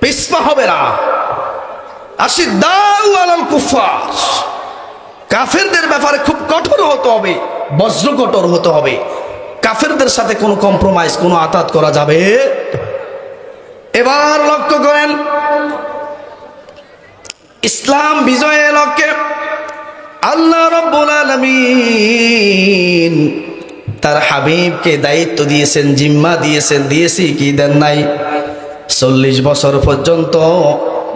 পিসপা হবে না। আশিদ্দাউ আলাল কুফার কাফেরদের ব্যাপারে খুব কঠোর হতে হবে বজ্র কঠোর হতে হবে। কাফেরদের সাথে কোনো কম্প্রোমাইজ কোনো আতাত করা যাবে? এবার লক্ষ্য করেন, ইসলাম বিজয়ের লক্ষ্যে আল্লাহ রব্বুল আলামিন তার হাবিবকে দায়িত্ব দিয়েছেন, জিম্মা দিয়েছেন দিয়েছি কি দেন নাই? চল্লিশ বছর পর্যন্ত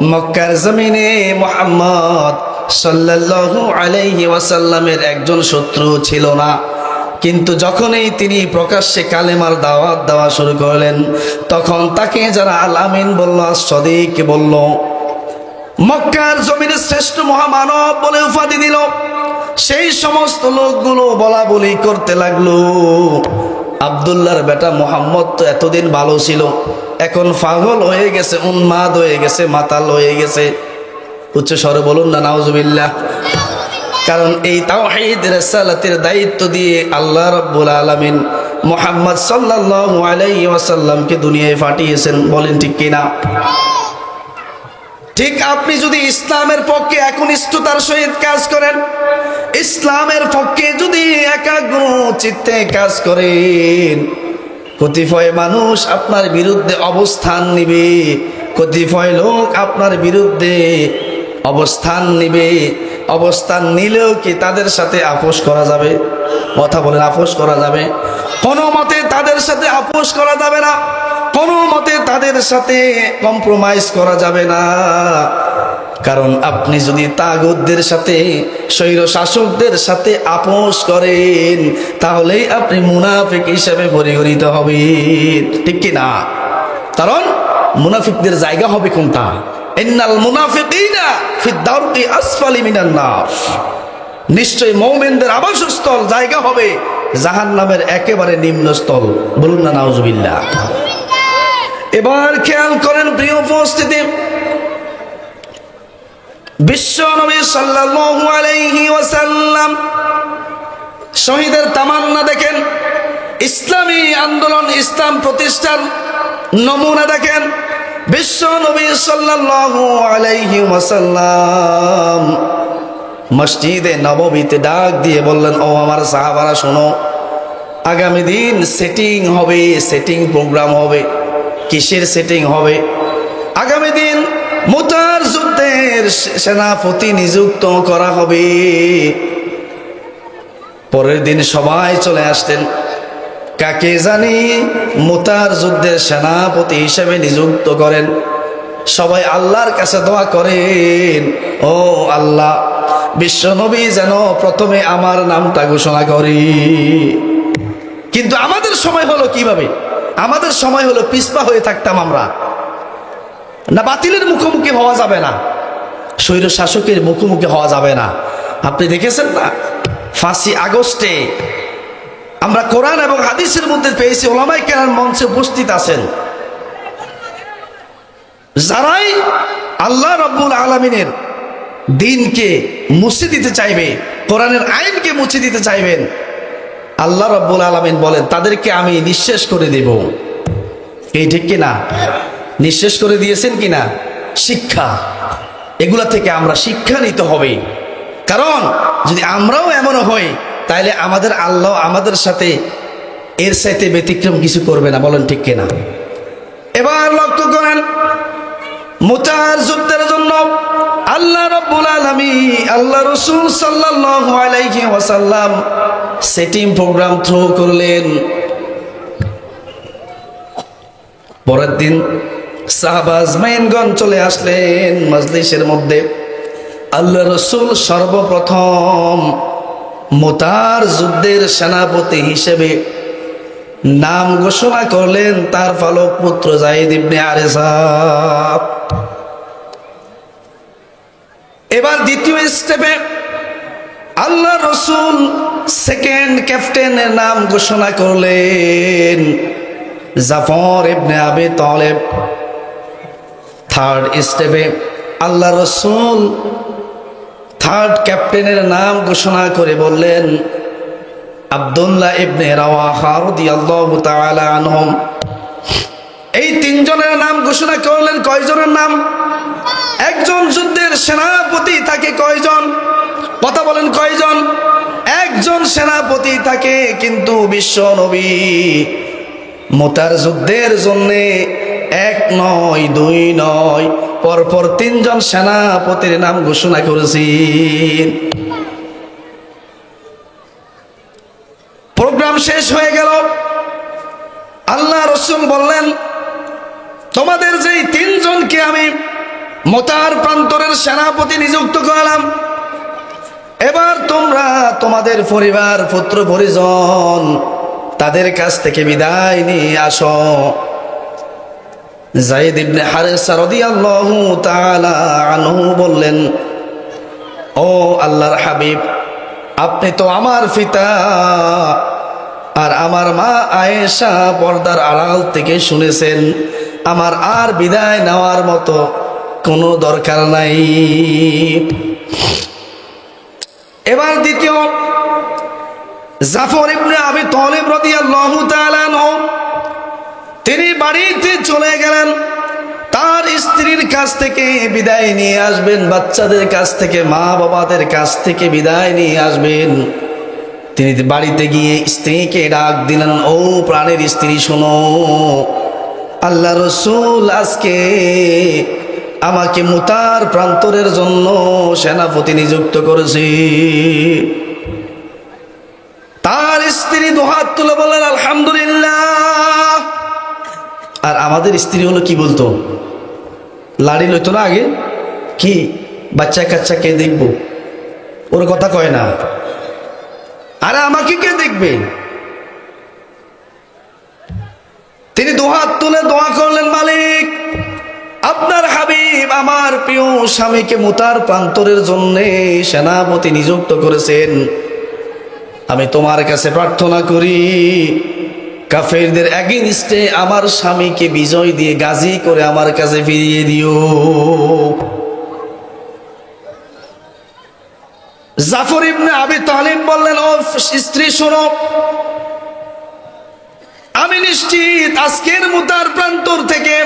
মক্কার জমিনে মোহাম্মদ সাল্লাল্লাহু আলাইহি ওয়াসাল্লামের একজন শত্রু ছিল না। কিন্তু যখনই তিনি প্রকাশ্যে কালেমার দাওয়াত দেওয়া শুরু করলেন, তখন তাকে যারা আলামিন বলল সদিক বলল, মক্কার জমিনে শ্রেষ্ঠ মহামানব বলে উপাধি দিল। সেই সমস্ত লোকগুলো বলা বলি করতে লাগল। আবদুল্লাহর বেটা মোহাম্মদ তো এতদিন ভালো ছিল। এখন পাগল হয়ে গেছে, উন্মাদ হয়ে গেছে, মাতাল হয়ে গেছে। উচ্চ স্বরে বলুন না, নাউজুবিল্লাহ। কারণ এই তাওহীদ রেসালাতের দায়িত্ব দিয়ে আল্লাহ রাব্বুল আলামিন মোহাম্মদ সাল্লাল্লাহু আলাইহি ওয়াসাল্লামকে দুনিয়ায় পাঠিয়েছেন, বলেন ঠিক কিনা? ঠিক আপনি যদি ইসলামের পক্ষে একনিষ্ঠতার সহিত কাজ করেন, ইসলামের পক্ষে যদি একাগ্র চিত্তে কাজ করেন কতিপয় মানুষ আপনার বিরুদ্ধে অবস্থান নিবে, কতিপয় লোক আপনার বিরুদ্ধে অবস্থান নিবে। অবস্থান নিলেও কি তাদের সাথে আপোষ করা যাবে? কথা বলেন, আপোষ করা যাবে। কোনো মতে তাদের সাথে আপোষ করা যাবে না, কোনো মতে তাদের সাথে কম্প্রোমাইজ করা যাবে না। কারণ আপনি যদি তাগুদদের সাথে স্বৈর শাসকদের সাথে আপোষ করেন, তাহলেই আপনি মুনাফিক হিসেবে পরিগণিত হবেন। ঠিক কি না? কারণ মুনাফিকদের জায়গা হবে কোনটা? ইন্নাল মুনাফিকিনা ফি দারকি আসফালি মিনান নার। নিশ্চয় মৌমেনদের আবাসস্থল জায়গা হবে জাহান্নামের একেবারে নিম্নস্থল। বলুন না, নাউজুবিল্লাহ। এবার খেয়াল করেন প্রিয় উপস্থিতি ওয়াসাল্লাম শহীদের তামান্না দেখেন, ইসলামী আন্দোলন, ইসলাম প্রতিষ্ঠান নমুনা দেখেন, বিশ্ব নবী সাল্লাল্লাহু আলাইহি ওয়াসাল্লাম মসজিদে নববীতে ডাক দিয়ে বললেন, ও আমার সাহাবারা, শোনো, আগামী দিন সেটিং হবে সেটিং প্রোগ্রাম হবে, কিসের সেটিং হবে? আগামী দিন মোতার যুদ্ধের সেনাপতি নিযুক্ত করা হবে। পরের দিন সবাই চলে আসতেন। কাকে জানি মোতার যুদ্ধের সেনাপতি হিসেবে নিযুক্ত করেন। সবাই আল্লাহর কাছে দোয়া করেন, ও আল্লাহ বিশ্বনবী যেন প্রথমে আমার নামটা ঘোষণা করি। কিন্তু আমাদের সময় হলো কীভাবে? আমাদের সময় হলো পিসপা হয়ে থাকতাম আমরা। না, বাতিলের মুখোমুখি হওয়া যাবে না। স্বৈর শাসকের মুখোমুখি হওয়া যাবে না। আপনি দেখেছেন না? ফাঁসি আগস্টে আমরা কোরআন এবং হাদিসের মধ্যে পেয়েছি ওলামাই কেনার মঞ্চে উপস্থিত আছেন। যারাই আল্লাহ রব্বুল আলমিনের দিনকে মুছে দিতে চাইবে, কোরআনের আইনকে মুছে দিতে চাইবেন, আল্লাহ রব্বুল আলমিন বলেন, তাদেরকে আমি নিঃশেষ করে দেব। এই ঠিক কিনা? নিঃশেষ করে দিয়েছেন কিনা? শিক্ষা। এগুলা থেকে আমরা শিক্ষা নিতে হবে। কারণ, যদি আমরাও এমন হই তাহলে আমাদের আল্লাহ আমাদের সাথে এর সাথে ব্যতিক্রম কিছু করবে না, বলেন ঠিক কিনা? এবার লক্ষ্য করেন জন্য সেটিং প্রোগ্রাম থ্রো করলেন। পরের দিন সাহাবাজ মাইনগঞ্জ চলে আসলেন মজলিসের মধ্যে। আল্লাহ রসুল সর্বপ্রথম মোতার যুদ্ধের সেনাপতি হিসেবে নাম ঘোষণা করলেন, তার ফালক পুত্র জাহিদ ইবনে আরেসা। এবার দ্বিতীয় স্টেপে আল্লাহ রসুল সেকেন্ড ক্যাপ্টেনের নাম ঘোষণা করলেন, জাফর ইবনে আবে তলেব। থার্ড স্টেপে আল্লাহ রসুল থার্ড ক্যাপ্টেনের নাম ঘোষণা করে বললেন, আবদুল্লাহ ইবনে আনহুম। এই তিনজনের নাম ঘোষণা করলেন কয়জনের নাম? একজন যুদ্ধের সেনাপতি থাকে কয়জন? কথা বলেন কয়জন? একজন সেনাপতি থাকে কিন্তু বিশ্ব নবী। মোতার যুদ্ধের জন্যে এক নয়, দুই নয়, পরপর তিনজন সেনাপতির নাম ঘোষণা করেছেন। প্রোগ্রাম শেষ হয়ে গেল। আল্লাহ রসুল বললেন, তোমাদের যেই তিনজনকে আমি মোতার প্রান্তরের সেনাপতি নিযুক্ত করলাম, এবার তোমরা তোমাদের পরিবার, পুত্র, পরিজন তাদের কাছ থেকে বিদায় নিয়ে আসো। জাইদ ইবনে হারেসা রাদিয়াল্লাহু তাআলা আনহু বললেন, ও আল্লাহর হাবিব, আপনি তো আমার পিতা আর আমার মা আয়েশা পর্দার আড়াল থেকে শুনেছেন। আমার আর বিদায় নেওয়ার মতো কোনো দরকার নাই। এবার দ্বিতীয়, জাফর ইবনে আবি তলিব রাদিয়াল্লাহু তাআলা বাড়িতে চলে গেলেন। তার স্ত্রীর কাছ থেকে বিদায় নিয়ে আসবেন, বাচ্চাদের কাছ থেকে মা বাবাদের কাছ থেকে বিদায় নিয়ে আসবেন। তিনি বাড়িতে গিয়ে স্ত্রীকে ডাক দিলেন, ও প্রাণের স্ত্রী, শোনো, আল্লাহ রসুল আজকে আমাকে মুতার প্রান্তরের জন্য সেনাপতি নিযুক্ত করেছে। তার স্ত্রী দুহাত তুলে বললেন, আলহামদুলিল্লাহ। আর আমাদের স্ত্রী হলো কি বলতো? লাড়ি লইতো না আগে? কি? বাচ্চা কাচ্চা কে দেখব? ওর কথা কয় না। আরে আমাকে কে দেখবে? তিনি দুহাত তুলে দোয়া করলেন, মালিক, আপনার হাবিব আমার প্রিয় স্বামীকে মুতার প্রান্তরের জন্য সেনাপতি নিযুক্ত করেছেন। আমি তোমার কাছে প্রার্থনা করি কাফেরদের এগেনস্টে আমার স্বামীকে বিজয় দিয়ে গাজী করে আমার কাছে ফিরিয়ে দিও। জাফর ইবনে আবি তালিব বললেন, ও স্ত্রী, শোনো। আমি নিশ্চিত আজকের মুতার প্রান্তর থেকে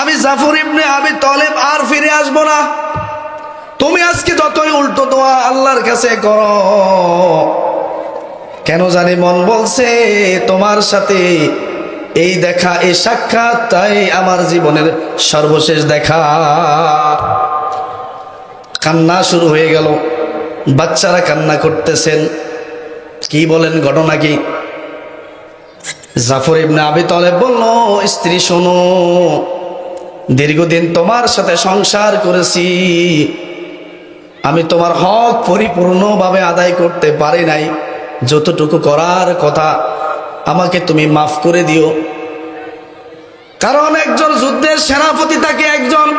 আমি জাফর ইবনে আবি তলেব আর ফিরে আসব না। তুমি আজকে যতই উল্টো দোয়া আল্লাহর কাছে করো কেন জানি মন বলছে তোমার সাথে? এই দেখা এই সাক্ষাৎ, তাই আমার জীবনের সর্বশেষ দেখা। কান্না শুরু হয়ে গেল। বাচ্চারা কান্না করতেছেন। কি বলেন ঘটনা কি? জাফর ইবনে আবি তলেব বলল, স্ত্রী, শোনো, দীর্ঘদিন তোমার সাথে সংসার করেছি। আমি তোমার হক পরিপূর্ণভাবে আদায় করতে পারি নাই। যতটুকু করার কথা আমাকে তুমি মাফ করে দিও। কারণ একজন যুদ্ধের সেনাপতি তাকে একজন।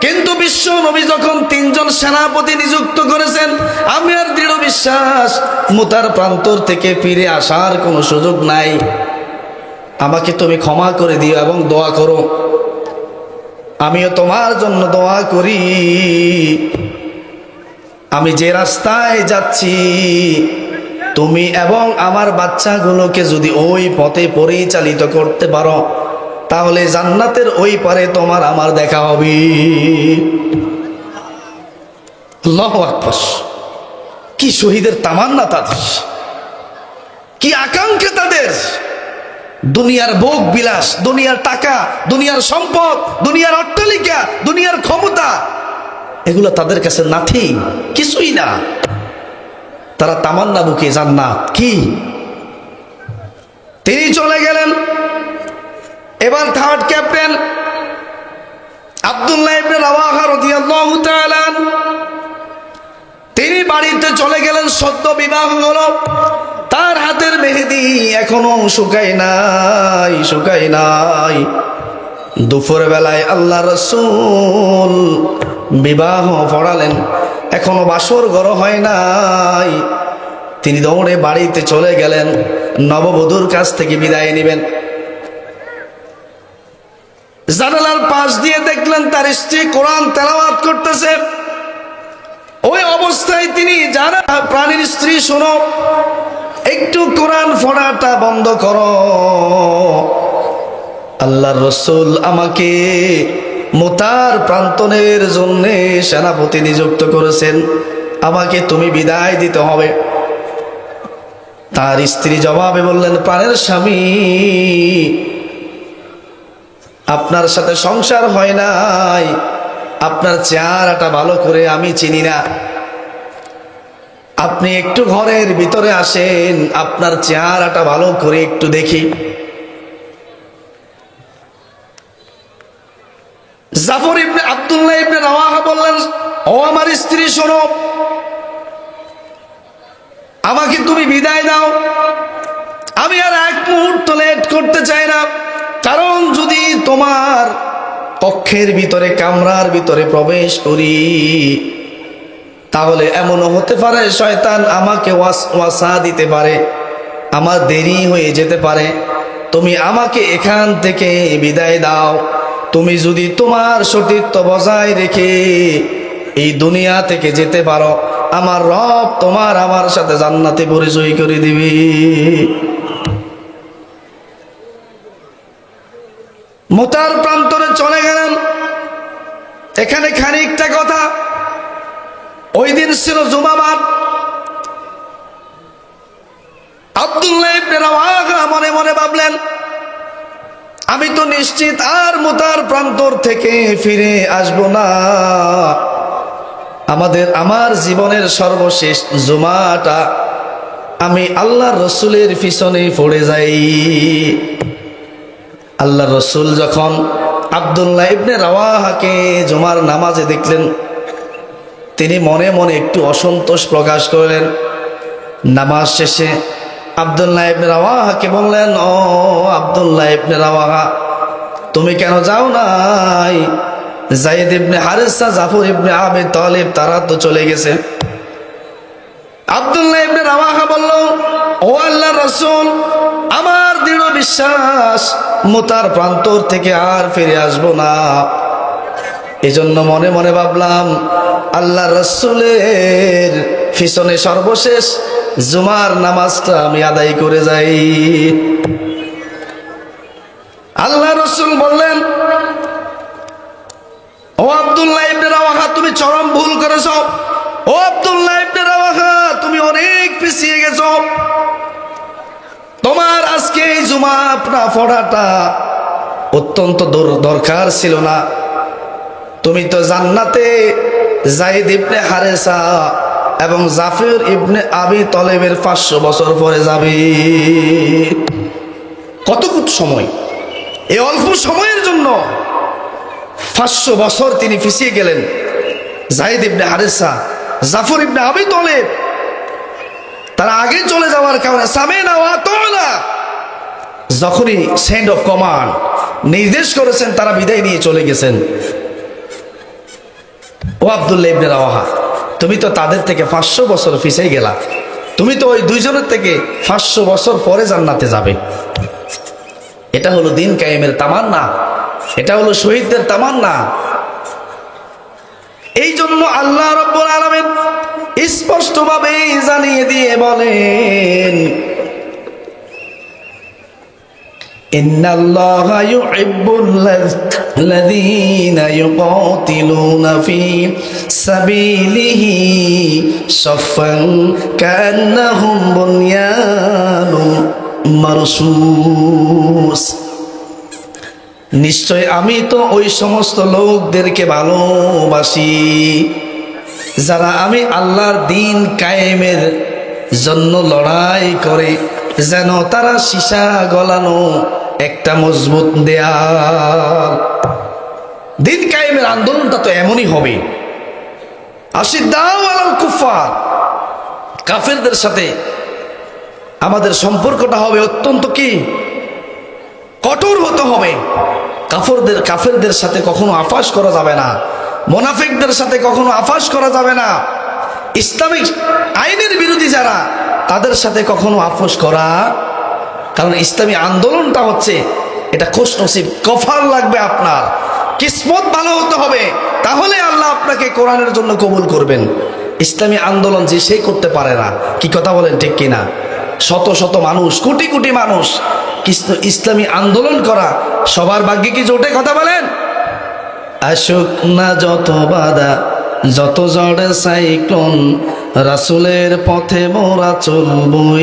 কিন্তু বিশ্ব নবী যখন তিনজন সেনাপতি নিযুক্ত করেছেন, আমি আর দৃঢ় বিশ্বাস, মুতার প্রান্তর থেকে ফিরে আসার কোনো সুযোগ নাই। আমাকে তুমি ক্ষমা করে দিও এবং দোয়া করো। আমিও তোমার জন্য দোয়া করি। আমি যে রাস্তায় যাচ্ছি তুমি এবং আমার বাচ্চাগুলোকে যদি ওই পথে পরিচালিত করতে পারো, তাহলে জান্নাতের ওই পারে তোমার আমার দেখা হবে। কি শহীদের তামান্না তাদের। কি আকাঙ্ক্ষা তাদের। দুনিয়ার ভোগ বিলাস, দুনিয়ার টাকা, দুনিয়ার সম্পদ, দুনিয়ার অট্টালিকা, দুনিয়ার ক্ষমতা, এগুলো তাদের কাছে নাথি কিছুই না। তারা তামান্না বুকে জান্নাত। কি? তিনি চলে গেলেন। এবার থার্ড ক্যাপ্টেন আব্দুল্লাহ তিনি বাড়িতে চলে গেলেন, সদ্য বিবাহ হলো। তার হাতের মেহেদি এখনও শুকায় নাই শুকায় নাই। দুপুর বেলায় আল্লাহ রসুল বিবাহ পড়ালেন। এখনও বাসর ঘর হয় নাই। তিনি দৌড়ে বাড়িতে চলে গেলেন, নববধূর কাছ থেকে বিদায় নেবেন। জানালার পাশ দিয়ে দেখলেন তার স্ত্রী কোরআন তেলাওয়াত করতেছে। ওই অবস্থায় তিনি যারা প্রাণীর স্ত্রী, শোনো, একটু কোরআন পড়াটা বন্ধ করো। আল্লাহর রসুল আমাকে মোতার প্রান্তনের জন্য সেনাপতি নিযুক্ত করেছেন। আমাকে তুমি বিদায় দিতে হবে। তার স্ত্রী জবাবে বললেন প্রাণের স্বামী, আপনার সাথে সংসার হয় নাই। আপনার চেহারাটা ভালো করে আমি চিনি না। আপনি একটু ঘরের ভিতরে আসেন, আপনার চেহারাটা ভালো করে একটু দেখি। জাফর ইবনে আব্দুল্লাহ ইবনে রাওয়াহা বললেন, ও আমার স্ত্রী, শোনো। আমাকে তুমি বিদায় দাও। আমি আর এক মুহূর্ত লেট করতে চাই না। কারণ যদি তোমার কক্ষের ভিতরে, কামরার ভিতরে প্রবেশ করি, তাহলে এমনও হতে পারে শয়তান আমাকে ওয়াস- দিতে পারে। আমার দেরি হয়ে যেতে পারে। তুমি আমাকে এখান থেকে বিদায় দাও। তুমি যদি তোমার সতীত্ব বজায় রেখে এই দুনিয়া থেকে যেতে পারো, আমার রব তোমার আমার সাথে জান্নাতে পরিচয় করে দিবি। মোতার প্রান্তরে চলে গেলেন এখানে খানিকটা কথা। ওই দিন ছিল জুমাবাদ। আব্দুল্লাহ মনে মনে ভাবলেন আমি তো নিশ্চিত আর মোতার প্রান্তর থেকে ফিরে আসব না। আমাদের, আমার জীবনের সর্বশেষ জুমাটা আমি আল্লাহ রসুলের পিছনে পড়ে যাই। আল্লাহ রসুল যখন আবদুল্লাহ ইবনে রাওয়াহাকে জুমার নামাজে দেখলেন, তিনি মনে মনে একটু অসন্তোষ প্রকাশ করলেন। নামাজ শেষে আবদুল্লাহ ইবনে রাওয়াহাকে বললেন, ও আবদুল্লাহ ইবনে রাওয়াহা, তুমি কেন যাও নাই? জাইদ ইবনে হারেসা, জাফর ইবনে আবে তালেব, তারা তো চলে গেছে। আবদুল্লাহ ইবনে রাওয়াহা বলল, ও আল্লাহ রসুল, আমার দৃঢ় বিশ্বাস মোতার প্রান্তর থেকে আর ফিরে আসব না। এজন্য মনে মনে ভাবলাম আল্লাহ রসুলের পিছনে সর্বশেষ জুমার নামাজটা আমি আদায় করে যাই। আল্লাহ রসুল বললেন, ও আব্দুল্লাহ ইবনে রাওয়াহা, তুমি চরম ভুল করেছ। ও আব্দুল্লাহ ইবনে রাওয়াহা, তুমি অনেক পিছিয়ে গেছো। তোমার আজকে এই জুমা আপনা পড়াটা অত্যন্ত দর- দরকার ছিল না। তুমি তো জান্নাতে জাইদ ইবনে হারেসা এবং জাফির ইবনে আবি তলেবের পাঁচশো বছর পরে যাবে। কতটুকু সময়? এই অল্প সময়ের জন্য পাঁচশো বছর তিনি পিছিয়ে গেলেন। জাহিদ ইবনে হারেসা, জাফর ইবনে আবি তলেব, তারা আগে চলে যাওয়ার কারণে ওয়া আতানা যখনই সেন্ড অফ কমান্ড নির্দেশ করেছেন, তারা বিদায় নিয়ে চলে গেছেন। ও আবদুল্লাহ ইবনে রাওয়াহা তুমি তো তাদের থেকে পাঁচশো বছর পিছিয়ে গেলা। তুমি তো ওই দুইজনের থেকে পাঁচশো বছর পরে জান্নাতে যাবে। এটা হলো দিন কায়েমের তামান্না। এটা হলো শহীদদের তামান্না। এই জন্য আল্লাহ রব্বুল আলমেন স্পষ্টভাবে জানিয়ে দিয়ে বলেন إن الله يحب الذين يقاتلون في سبيله صفا كأنهم بنيان مرصوص নিশ্চয় আমি তো ওই সমস্ত লোকদেরকে ভালোবাসি যারা আমি আল্লাহর দিন কায়েমের জন্য লড়াই করে যেন তারা সীসা গলানো একটা মজবুত দেয়াল। দিন কায়েমের আন্দোলনটা তো এমনই হবে। আশিদ্দাও আলাল কুফার কাফেরদের সাথে আমাদের সম্পর্কটা হবে অত্যন্ত কি? কঠোর হতে হবে। কাফরদের, কাফেরদের সাথে কখনো আফাস করা যাবে না। মোনাফিকদের সাথে কখনো আফাস করা যাবে না। ইসলামিক আইনের বিরোধী যারা, তাদের সাথে কখনো আপোষ করা কারণ ইসলামী আন্দোলনটা হচ্ছে, এটা খোশ নসিব কফার লাগবে আপনার। কিসমত ভালো হতে হবে, তাহলে আল্লাহ আপনাকে কোরআনের জন্য কবুল করবেন। ইসলামী আন্দোলন যে সে করতে পারে না, কি কথা বলেন ঠিক কিনা? শত শত মানুষ, কোটি কোটি মানুষ কিস- ইসলামী আন্দোলন করা, সবার ভাগ্যে কি জোটে কথা বলেন? আসুক না যত বাধা, যত জড়ে সাইক্লোন, রাসুলের পথে মোরা চলবই।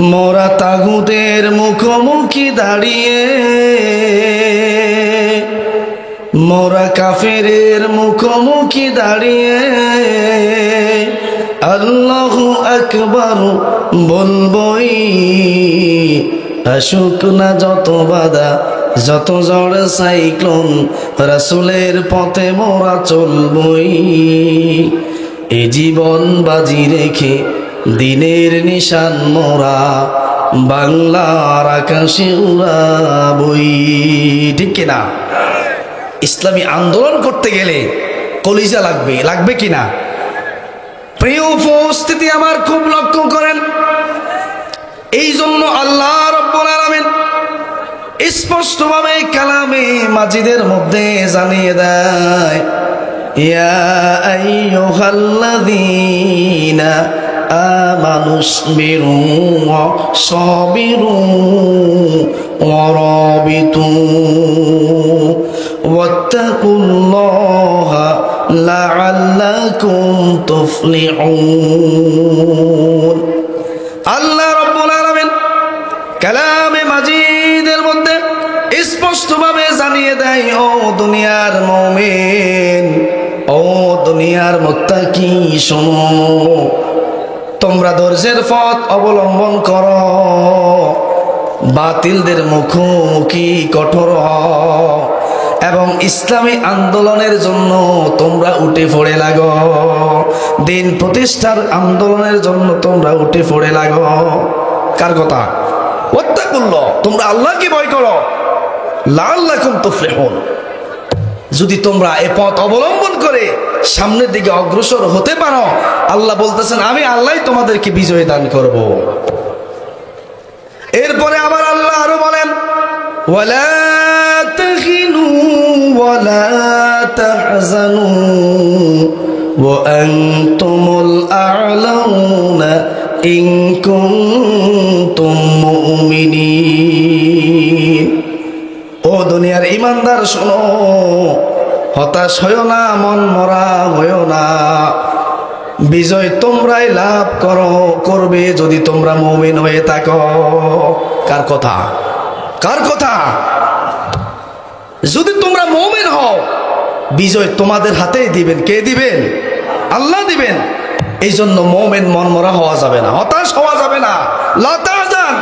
মোরা তাগুদের মুখোমুখি দাঁড়িয়ে, মোরা কাফেরের মুখোমুখি দাঁড়িয়ে, আল্লাহ আকবর বলবই, আসুক না যত বাধা, যত ঝড় সাইক্লোন, রাসুলের পথে মোরা চলবই। এ জীবন বাজি রেখে দিনের নিশান মোরা, বাংলার আকাশে উড়াবই ঠিক কিনা? ইসলামী আন্দোলন করতে গেলে কলিজা লাগবে লাগবে কিনা? প্রিয় উপস্থিতি আমার খুব লক্ষ্য করেন। এই জন্য আল্লাহ রব্বুল আলামিন স্পষ্টভাবে কালামে মাজিদের মধ্যে জানিয়ে দেয়, ইয়া আইয়ুহাল্লাযীনা আমানুসবিরু সাবিরু ورابطوا واتقوا الله لعلكم تفلحون আল্লাহ রব্বুল আলামিন কালামে মাজিদের মধ্যে স্পষ্টভাবে জানিয়ে দেয় ও দুনিয়ার মুমিন ও দুনিয়ার মুত্তাকি শোনো তোমরা ধৈর্যের পথ অবলম্বন করো। বাতিলদের মুখোমুখি কঠোর এবং ইসলামী আন্দোলনের জন্য তোমরা উঠে পড়ে লাগো। দিন প্রতিষ্ঠার আন্দোলনের জন্য তোমরা উঠে পড়ে লাগো। কার কথা? হত্যা করল তোমরা আল্লাহকে ভয় করো। লাল লাখুন তুফলেহন। যদি তোমরা এ পথ অবলম্বন করে সামনের দিকে অগ্রসর হতে পারো। আল্লাহ বলতেছেন, আমি আল্লাহ তোমাদেরকে বিজয় দান করব। এরপরে আবার আল্লাহ আরও বলেন ও দুনিয়ার ইমানদার, শোনো। হতাশ হইও না, মন মরা হইও না। বিজয় তোমরাই লাভ করো, করবে যদি তোমরা মমিন হয়ে থাকো। কার কথা? কার কথা? যদি তোমরা মমিন হও, বিজয় তোমাদের হাতেই দিবেন। কে দিবেন? আল্লাহ দিবেন। এই জন্য মৌমেন মনমরা হওয়া যাবে না, হতাশ হওয়া যাবে না লতাজান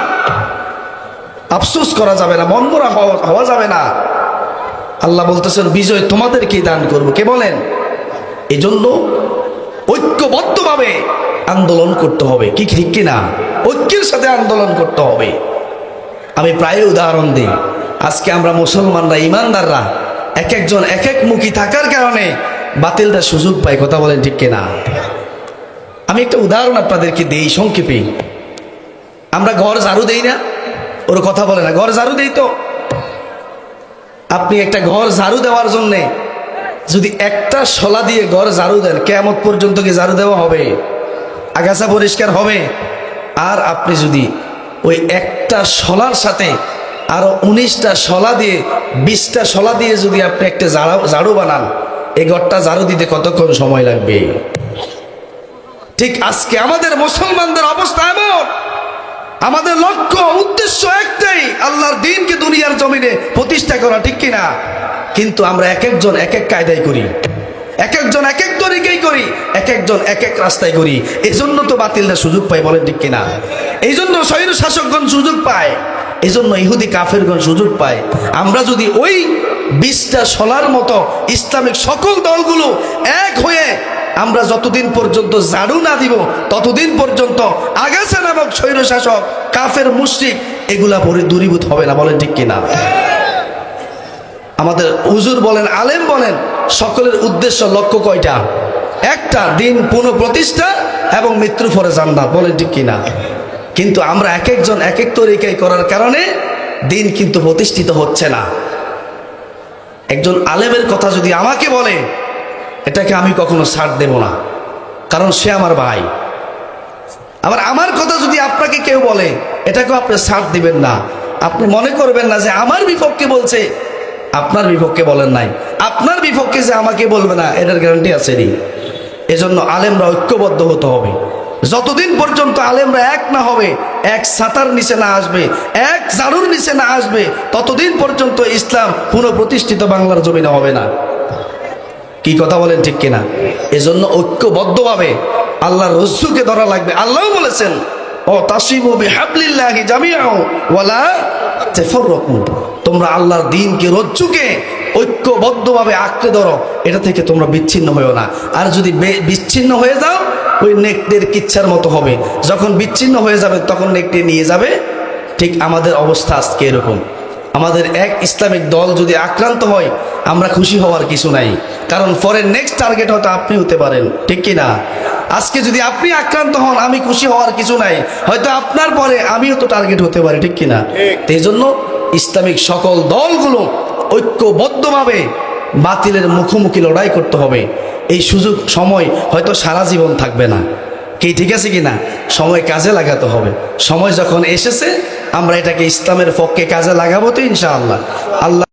আফসোস করা যাবে না মনমরা হওয়া হওয়া যাবে না। আল্লাহ বলতেছেন, বিজয় তোমাদেরকেই দান করব। কে বলেন? এই জন্য ঐক্যবদ্ধভাবে আন্দোলন করতে হবে। কি ঠিক কিনা? ঐক্যের সাথে আন্দোলন করতে হবে। আমি প্রায় উদাহরণ দিই। আজকে আমরা মুসলমানরা, ইমানদাররা, এক একজন এক এক মুখী থাকার কারণে বাতিলটা সুযোগ পাই। কথা বলেন ঠিক কিনা? আমি একটা উদাহরণ আপনাদেরকে দিই, সংক্ষেপে। আমরা ঘর ঝাড়ু দেই না? ওর কথা বলে না। ঘর ঝাড়ু দেই তো? আপনি একটা ঘর ঝাড়ু দেওয়ার জন্যে যদি একটা শলা দিয়ে ঘর ঝাড়ু দেন কেমত পর্যন্ত কি ঝাড়ু দেওয়া হবে? আগাছা পরিষ্কার হবে? আর আপনি যদি ওই একটা শলার সাথে আরও উনিশটা শলা দিয়ে, বিশটা শলা দিয়ে যদি আপনি একটা ঝাড়ু বানান, এই ঘরটা ঝাড়ু দিতে কতক্ষণ সময় লাগবে? ঠিক আজকে আমাদের মুসলমানদের অবস্থা এমন। আমাদের লক্ষ্য, উদ্দেশ্য একটাই, আল্লাহর দিনকে দুনিয়ার জমিনে প্রতিষ্ঠা করা, ঠিক কিনা? কিন্তু আমরা এক একজন এক এক কায়দায় করি। এক একজন এক এক তরিকেই করি এক একজন এক এক রাস্তায় করি। এই জন্য তো বাতিলরা সুযোগ পায় বলেন ঠিক কিনা? এই জন্য স্বৈর শাসকগণ সুযোগ পায় এই জন্য ইহুদি কাফেরগণ সুযোগ পায়। আমরা যদি ওই বিশটা সলার মতো ইসলামিক সকল দলগুলো এক হয়ে আমরা যতদিন পর্যন্ত ঝাড়ু না দিব, ততদিন পর্যন্ত আগাছা নামক স্বৈরশাসক, কাফের, মুশরিক, এগুলা পরে দূরীভূত হবে না, বলেন ঠিক কিনা? আমাদের হুজুর বলেন, আলেম বলেন, সকলের উদ্দেশ্য লক্ষ্য কয়টা? একটা, দিন পুনঃপ্রতিষ্ঠা এবং মৃত্যুর পরে জান্নাত, বলেন ঠিক কিনা? কিন্তু আমরা এক একজন এক এক তরিকায় করার কারণে দিন কিন্তু প্রতিষ্ঠিত হচ্ছে না। একজন আলেমের কথা যদি আমাকে বলে এটাকে আমি কখনো ছাড় দেব না। কারণ সে আমার ভাই। আবার আমার কথা যদি আপনাকে কেউ বলে, এটাকেও আপনি ছাড় দিবেন না। আপনি মনে করবেন না যে আমার বিপক্ষে বলছে। আপনার বিপক্ষে বলেন নাই। আপনার বিপক্ষে যে আমাকে বলবে না, এটার গ্যারান্টি আছে নি। এজন্য আলেমরা ঐক্যবদ্ধ হতে হবে। যতদিন পর্যন্ত আলেমরা এক না হবে, এক ছাতার নিচে না আসবে, এক ঝাড়ুর নিচে না আসবে, ততদিন পর্যন্ত ইসলাম পুনঃপ্রতিষ্ঠিত বাংলার জমিনে হবে না। কি কথা বলেন ঠিক কিনা? এজন্য ঐক্যবদ্ধভাবে আল্লাহর রজ্জুকে ধরা লাগবে। আল্লাহ বলেছেন ও তাসিমু বিহাবলিল্লাহি জামিআও ওয়ালা তাফাররাকু। তোমরা আল্লাহর দিনকে, রজ্জুকে ঐক্যবদ্ধভাবে আঁকড়ে ধরো। এটা থেকে তোমরা বিচ্ছিন্ন হয়েও না। আর যদি বিচ্ছিন্ন হয়ে যাও, ওই নেকদের কিচ্ছার মতো হবে। যখন বিচ্ছিন্ন হয়ে যাবে, তখন নেকটি নিয়ে যাবে। ঠিক আমাদের অবস্থা আজকে এরকম। আমাদের এক ইসলামিক দল যদি আক্রান্ত হয় আমরা খুশি হওয়ার কিছু নাই। কারণ পরের নেক্সট টার্গেট হয়তো আপনি হতে পারেন। ঠিক কি না আজকে যদি আপনি আক্রান্ত হন আমি খুশি হওয়ার কিছু নাই। হয়তো আপনার পরে আমিও তো টার্গেট হতে পারি ঠিক কি না এই জন্য ইসলামিক সকল দলগুলো ঐক্যবদ্ধভাবে বাতিলের মুখোমুখি লড়াই করতে হবে। এই সুযোগ সময় হয়তো সারা জীবন থাকবে না। কি ঠিক আছে কি না সময় কাজে লাগাতে হবে। সময় যখন এসেছে আমরা এটাকে ইসলামের পক্ষে কাজে লাগাবো তো ইনশাআল্লাহ। আল্লাহ